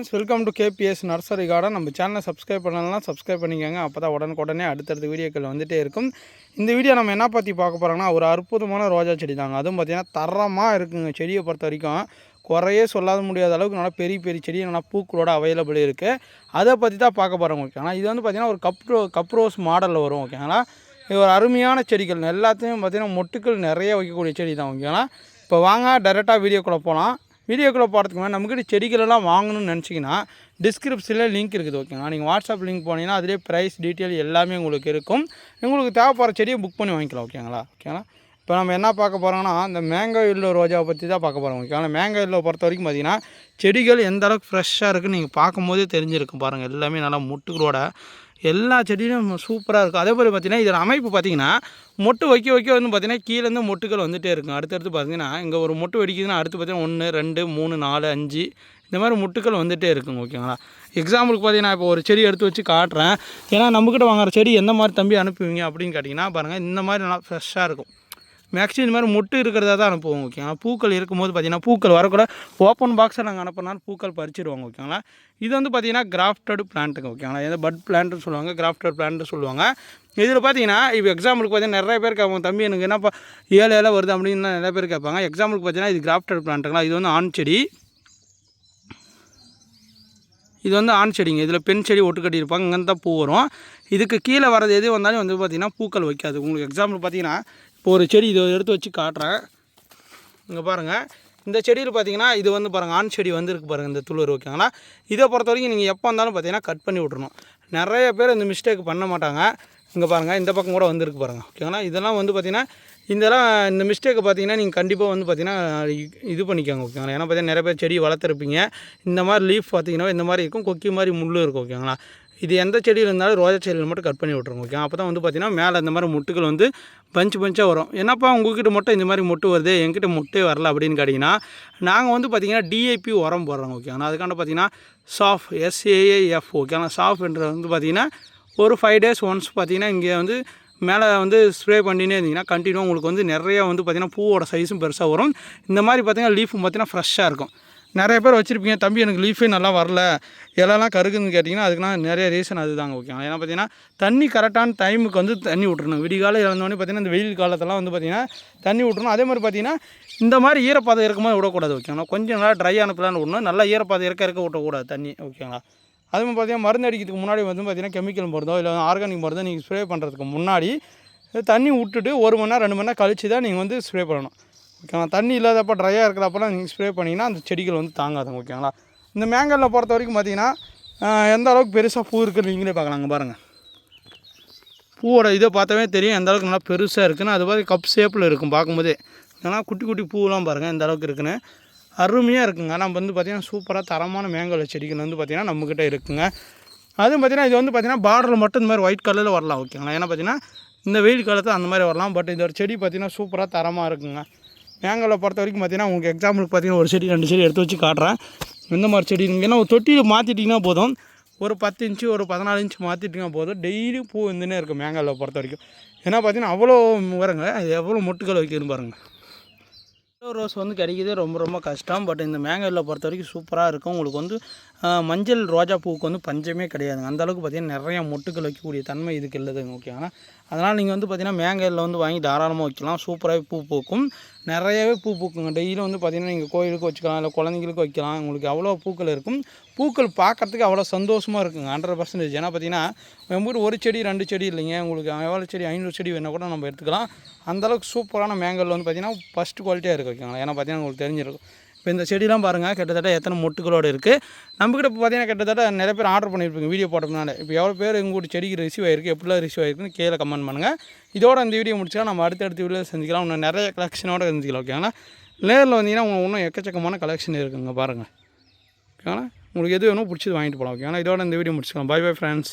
Friends welcome to KPS nursery garden நம்ம சேனலை subscribe பண்ணலாம் சப்ஸ்கிரைப் பண்ணிக்கோங்க. அப்போ தான் உடனுக்குடனே அடுத்தடுத்த வீடியோக்கள் வந்துட்டே இருக்கும். இந்த வீடியோ நம்ம என்ன பற்றி பார்க்க போகிறோம்னா ஒரு அற்புதமான ரோஜா செடி தாங்க. அதுவும் பார்த்திங்கன்னா தரமாக இருக்குங்க செடியை பொறுத்த வரைக்கும். குறையே சொல்லாத முடியாத அளவுக்கு நல்லா பெரிய பெரிய செடி நல்லா பூக்களோட அவைலபிள் இருக்குது அதை பற்றி தான் பார்க்க போகிறோம் ஓகேங்களா இது வந்து பார்த்திங்கன்னா ஒரு கப் ரோ கப் ரோஸ் மாடலில் வரும் ஓகேங்களா இது ஒரு அருமையான செடிகள். எல்லாத்தையும் பார்த்திங்கன்னா மொட்டுக்கள் நிறைய வைக்கக்கூடிய செடி தான் ஓகேங்களா இப்போ வாங்க டைரெக்டாக வீடியோக்குள்ளே போகலாம் வீடியோக்குள்ளே போகிறதுக்கு மேலே நம்மக்கிட்ட செடிகளெல்லாம் வாங்கணும்னு நினச்சிங்கன்னா டிஸ்கிரிப்ஷனில் லிங்க் இருக்குது ஓகேங்களா நீங்கள் வாட்ஸ்அப் லிங்க் போனீங்கன்னா அதிலே ப்ரைஸ் டீட்டெயில் எல்லாமே உங்களுக்கு இருக்கும். உங்களுக்கு தேவைப்படுற செடியை புக் பண்ணி வாங்கிக்கலாம் ஓகேங்களா ஓகேங்களா இப்போ நம்ம என்ன பார்க்க போகிறோம்னா இந்த மேங்கோ இல்லோ ரோஜாவை பற்றி தான் பார்க்க போகிறோம் ஓகேங்களா மேங்கோ இல்லோ பொறுத்த வரைக்கும் பார்த்தீங்கன்னா செடிகள் எந்த அளவுக்கு ஃப்ரெஷ்ஷாக இருக்குன்னு நீங்கள் பார்க்கும்போதே தெரிஞ்சிருக்கும் பாருங்கள் எல்லாமே நல்லா முட்டுகளோட எல்லா செடியும் சூப்பராக இருக்கும். அதே போல் பார்த்திங்கன்னா இதோட அமைப்பு பார்த்தீங்கன்னா மொட்டு வைக்க வைக்க வந்து பார்த்தீங்கன்னா கீழேருந்து மொட்டுகள் வந்துகிட்டே இருக்கும். அடுத்தடுத்து பார்த்தீங்கன்னா இங்கே ஒரு மொட்டு வெடிக்குதுன்னா அடுத்து பார்த்தீங்கன்னா ஒன்று ரெண்டு மூணு நாலு அஞ்சு இந்த மாதிரி முட்டுக்கள் வந்துகிட்டே இருக்குங்க ஓகேங்களா எக்ஸாம்பிளுக்கு பார்த்தீங்கன்னா இப்போ ஒரு செடி எடுத்து வச்சு காட்டுறேன். ஏன்னா நம்மக்கிட்ட வாங்குற செடி எந்த மாதிரி தம்பி அனுப்புவீங்க அப்படின்னு கேட்டிங்கன்னா பாருங்கள் இந்த மாதிரி நல்லா ஃப்ரெஷ்ஷாக இருக்கும். மேக்ஸிமம் இந்த மாதிரி மொட்டு இருக்கிறதா தான் அனுப்புவோம் ஓகேங்களா பூக்கள் இருக்கும்போது பார்த்தீங்கன்னா பூக்கள் வரக்கூட ஓப்பன் பாக்ஸை நாங்கள் அனுப்பினாலும் பூக்கள் பறிச்சிடுவாங்க ஓகேங்களா இது வந்து பார்த்தீங்கன்னா கிராஃப்டட் பிளான்ட்டுங்க ஓகேங்களா ஏதோ பட் பிளான்ட்னு சொல்லுவாங்க கிராஃப்டட் பிளான்ட்டு சொல்லுவாங்க. இதில் பார்த்தீங்கன்னா இப்போ எக்ஸாம்பிளுக்கு பார்த்தீங்கன்னா நிறைய பேர் கேட்பாங்க தம்பி எனக்கு என்னப்பா ஏழு ஏழை வருது? அப்படின்னு நிறைய பேர் கேட்பாங்க எக்ஸாம்பிளுக்கு பார்த்தீங்கன்னா இது கிராஃப்டட் பிளான்ட்டுங்களா இது வந்து ஆண் செடி. இது வந்து ஆண் செடிங்க. இதில் பெண் செடி ஒட்டு கட்டியிருப்பாங்க இங்கே தான் பூ வரும். இதுக்கு கீழே வரது எது வந்தாலும் வந்து பார்த்திங்கன்னா பூக்கள் வைக்காது. உங்களுக்கு எக்ஸாம்பிள் பார்த்தீங்கன்னா இப்போ ஒரு செடி இதை எடுத்து வச்சு காட்டுறேன். இங்கே பாருங்கள் இந்த செடியில் பார்த்தீங்கன்னா இது வந்து பாருங்கள் ஆண் செடி வந்துருக்கு பாருங்கள் இந்த துளிர் ஓகேங்களா இதை பொறுத்த வரைக்கும் நீங்கள் எப்போ வந்தாலும் பார்த்தீங்கன்னா கட் பண்ணி விட்றணும் நிறைய பேர் இந்த மிஸ்டேக் பண்ண மாட்டாங்க. இங்கே பாருங்கள் இந்த பக்கம் கூட வந்துருக்கு பாருங்கள் ஓகேங்களா இதெல்லாம் வந்து பார்த்திங்கன்னா இதெல்லாம் இந்த மிஸ்டேக்கை பார்த்தீங்கன்னா நீங்கள் கண்டிப்பாக வந்து பார்த்தீங்கன்னா இது பண்ணிக்கோங்க ஓகேங்களா ஏன்னா பார்த்தீங்கன்னா நிறைய பேர் செடி வளர்த்துருப்பீங்க. இந்த மாதிரி லீஃப் பார்த்தீங்கன்னா இந்த மாதிரி இருக்கும் கொக்கி மாதிரி முள் இருக்கும் ஓகேங்களா இது எந்த செடியில் இருந்தாலும் ரோஜா செடியில் மட்டும் கட் பண்ணி விட்ருங்க ஓகே அப்போ தான் வந்து பார்த்திங்கன்னா மேலே இந்த மாதிரி முட்டுகள் வந்து பஞ்சு பஞ்சாக வரும். என்னப்பா உங்ககிட்ட மட்டும் இந்த மாதிரி முட்டு வருது? என்கிட்ட முட்டே வரல அப்படின்னு கேட்டிங்கன்னா நாங்கள் வந்து பார்த்திங்கன்னா டிஐபி உரம் போடுறோங்க ஆனால் அதுக்காண்ட பார்த்திங்கன்னா சாஃப் எஸ்ஏஏஎஃப் ஓகே சாஃப் சாஃப்ன்றது வந்து பார்த்திங்கன்னா ஒரு ஃபைவ் டேஸ் ஒன்ஸ் பார்த்திங்கன்னா இங்கே வந்து மேலே வந்து ஸ்ப்ரே பண்ணினே இருந்தீங்கன்னா கண்டினியூ உங்களுக்கு வந்து நிறைய வந்து பார்த்திங்கன்னா பூவோட சைஸும் பெருசாக வரும். இந்த மாதிரி பார்த்திங்கன்னா லீஃபும் பார்த்திங்கன்னா ஃப்ரெஷ்ஷாக இருக்கும். நிறைய பேர் வச்சுருப்பீங்க தம்பி எனக்கு லீஃபே நல்லா வரல. இலலாம் கருக்குதுன்னு கேட்டிங்கன்னா அதுக்குனா நிறைய ரீசன் அதுதாங்க ஓகே ஏன்னா பார்த்தீங்கன்னா தண்ணி கரெக்டான டைமுக்கு வந்து தண்ணி விட்ருணும் விடிகால இழந்தோடனே பார்த்தீங்கன்னா இந்த வெயில் காலத்தெல்லாம் வந்து பார்த்திங்கன்னா தண்ணி விட்றணும் அதே மாதிரி பார்த்தீங்கன்னா இந்த மாதிரி ஈரப்பாதை இருக்கும்போது விடக்கூடாது ஓகேங்களா கொஞ்சம் நல்லா ட்ரை அனுப்பலான்னு விடணும். நல்லா ஈரப்பாதை இருக்க இருக்க விட்டக்கூடாது தண்ணி ஓகேங்களா அது மாதிரி பார்த்தீங்கன்னா மருந்து அடிக்கிறதுக்கு முன்னாடி வந்து பார்த்திங்கன்னா கெமிக்கல் மருந்தோ இல்லை ஆர்கானிக் மருந்தோ நீங்கள் ஸ்ப்ரே பண்ணுறதுக்கு முன்னாடி தண்ணி விட்டுட்டு ஒரு மணி நேரம் ரெண்டு மணி நேரம் கழிச்சு தான் நீங்கள் வந்து ஸ்ப்ரே பண்ணணும். ஓகேங்களா தண்ணி இல்லாதப்போ ட்ரையாக இருக்கிறப்பெல்லாம் நீங்கள் ஸ்ப்ரே பண்ணிங்கன்னா அந்த செடிகள் வந்து தாங்காதுங்க ஓகேங்களா? இந்த மேங்கலில் பொறுத்த வரைக்கும் பார்த்தீங்கன்னா எந்த அளவுக்கு பெருசாக பூ இருக்குன்னு நீங்களே பார்க்கலாங்க பாருங்கள் பூவோட இதை பார்த்தாவே தெரியும் எந்த அளவுக்கு நல்லா பெருசாக இருக்குன்னு. அது மாதிரி கப் ஷேப்பில் இருக்கும் பார்க்கும்போதே. ஏன்னா குட்டி குட்டி பூவெலாம் பாருங்கள் எந்த அளவுக்கு இருக்குன்னு. அருமையாக இருக்குங்க. நம்ம வந்து பார்த்திங்கன்னா சூப்பராக தரமான மேங்கோல செடிகள் வந்து பார்த்திங்கன்னா நம்மக்கிட்ட இருக்குங்க. அதுவும் பார்த்திங்கன்னா இது வந்து பார்த்திங்கன்னா பார்டரில் மட்டும் இந்த மாதிரி ஒயிட் கலரில் வரலாம் ஓகேங்களா? ஏன்னா பார்த்திங்கன்னா இந்த வெயில் காலத்தில் அந்த மாதிரி வரலாம். பட் இந்த ஒரு செடி பார்த்திங்கன்னா சூப்பராக தரமாக இருக்குங்க. மேங்கோலை பொறுத்த வரைக்கும் பார்த்தீங்கன்னா உங்களுக்கு எக்ஸாம்பிளுக்கு பார்த்தீங்கன்னா ஒரு செடி ரெண்டு செடி எடுத்து வச்சு காட்டுறேன். எந்த மாதிரி செடி ஏன்னா ஒரு தொட்டியில் மாற்றிட்டிங்கன்னா போதும். ஒரு பத்து இன்ச்சு ஒரு பதினாலு இன்ச்சு மாற்றிட்டிங்கன்னா போதும். டெய்லியும் பூ வந்துன்னே இருக்கும் மேங்காயில் பொறுத்த வரைக்கும். ஏன்னா பார்த்தீங்கன்னா அவ்வளோ வரங்க எவ்வளோ மொட்டுக்கள் வைக்கணும் பாருங்கள் ரோஸ் வந்து கிடைக்கிதே. ரொம்ப ரொம்ப கஷ்டம். பட் இந்த மேங்கோவில் பொறுத்த வரைக்கும் சூப்பராக இருக்கும். உங்களுக்கு வந்து மஞ்சள் ரோஜா பூவுக்கு வந்து பஞ்சமே கிடையாதுங்க. அந்தளவுக்கு பார்த்திங்கன்னா நிறையா மொட்டுக்கள் வைக்கக்கூடிய தன்மை இதுக்கு இல்லைதுங்க ஓகேங்களா அதனால் நீங்கள் வந்து பார்த்திங்கன்னா மேங்காயில் வந்து வாங்கி தாராளமாக வைக்கலாம். சூப்பராகவே பூ பூக்கும். நிறையவே பூ பூக்குங்க. டெய்லியும் வந்து பார்த்திங்கன்னா நீங்கள் கோயிலுக்கு வச்சுக்கலாம் இல்லை குழந்தைங்களுக்கு வைக்கலாம். உங்களுக்கு அவ்வளோ பூக்கள் இருக்கும். பூக்கள் பார்க்குறதுக்கு அவ்வளோ சந்தோஷமாக இருக்குங்க. ஹண்ட்ரட் பர்சன்டேஜ் ஏன்னா பார்த்தீங்கன்னா நம்ம ஒரு செடி ரெண்டு செடி இல்லைங்க. உங்களுக்கு எவ்வளோ செடி ஐநூறு செடி வேணால் கூட நம்ம எடுத்துக்கலாம். அந்தளவுக்கு சூப்பரான மேங்கல் வந்து பார்த்திங்கன்னா ஃபஸ்ட் குவாலிட்டியாக இருக்குது ஓகேங்களா ஏன்னா பார்த்தீங்கன்னா உங்களுக்கு தெரிஞ்சிருக்கும். இப்போ இந்த செடிலாம் பாருங்கள் கிட்டத்தட்ட எத்தனை மொட்டுகளோடு இருக்குது நம்மக்கிட்ட இப்போ பார்த்தீங்கன்னா கிட்டத்தட்ட நிறைய பேர் ஆர்டர் பண்ணியிருப்பீங்க வீடியோ போட்டோம்னால இப்போ எவ்வளோ பேர் எங்கள் செடிக்கு ரிசீவ் ஆயிருக்கு எப்படிலாம் ரிசீவ் ஆயிருக்குன்னு கீழே கமெண்ட் பண்ணுங்கள் இதோட இந்த வீடியோ முடிச்சா நம்ம அடுத்தடுத்த வீடியோ செஞ்சுக்கலாம் இன்னும் நிறைய கலெக்ஷனோட செஞ்சுக்கலாம் ஓகேங்களா நேரில் வந்தீங்கன்னா உங்களுக்கு இன்னும் எக்கச்சக்கமான கலெக்ஷன் இருக்குங்க பாருங்கள் ஓகேங்களா உங்களுக்கு எது வேணும் பிடிச்சது வாங்கிட்டு போகலாம் ஓகேங்களா இதோட இந்த வீடியோ முடிச்சுக்கலாம். By bye friends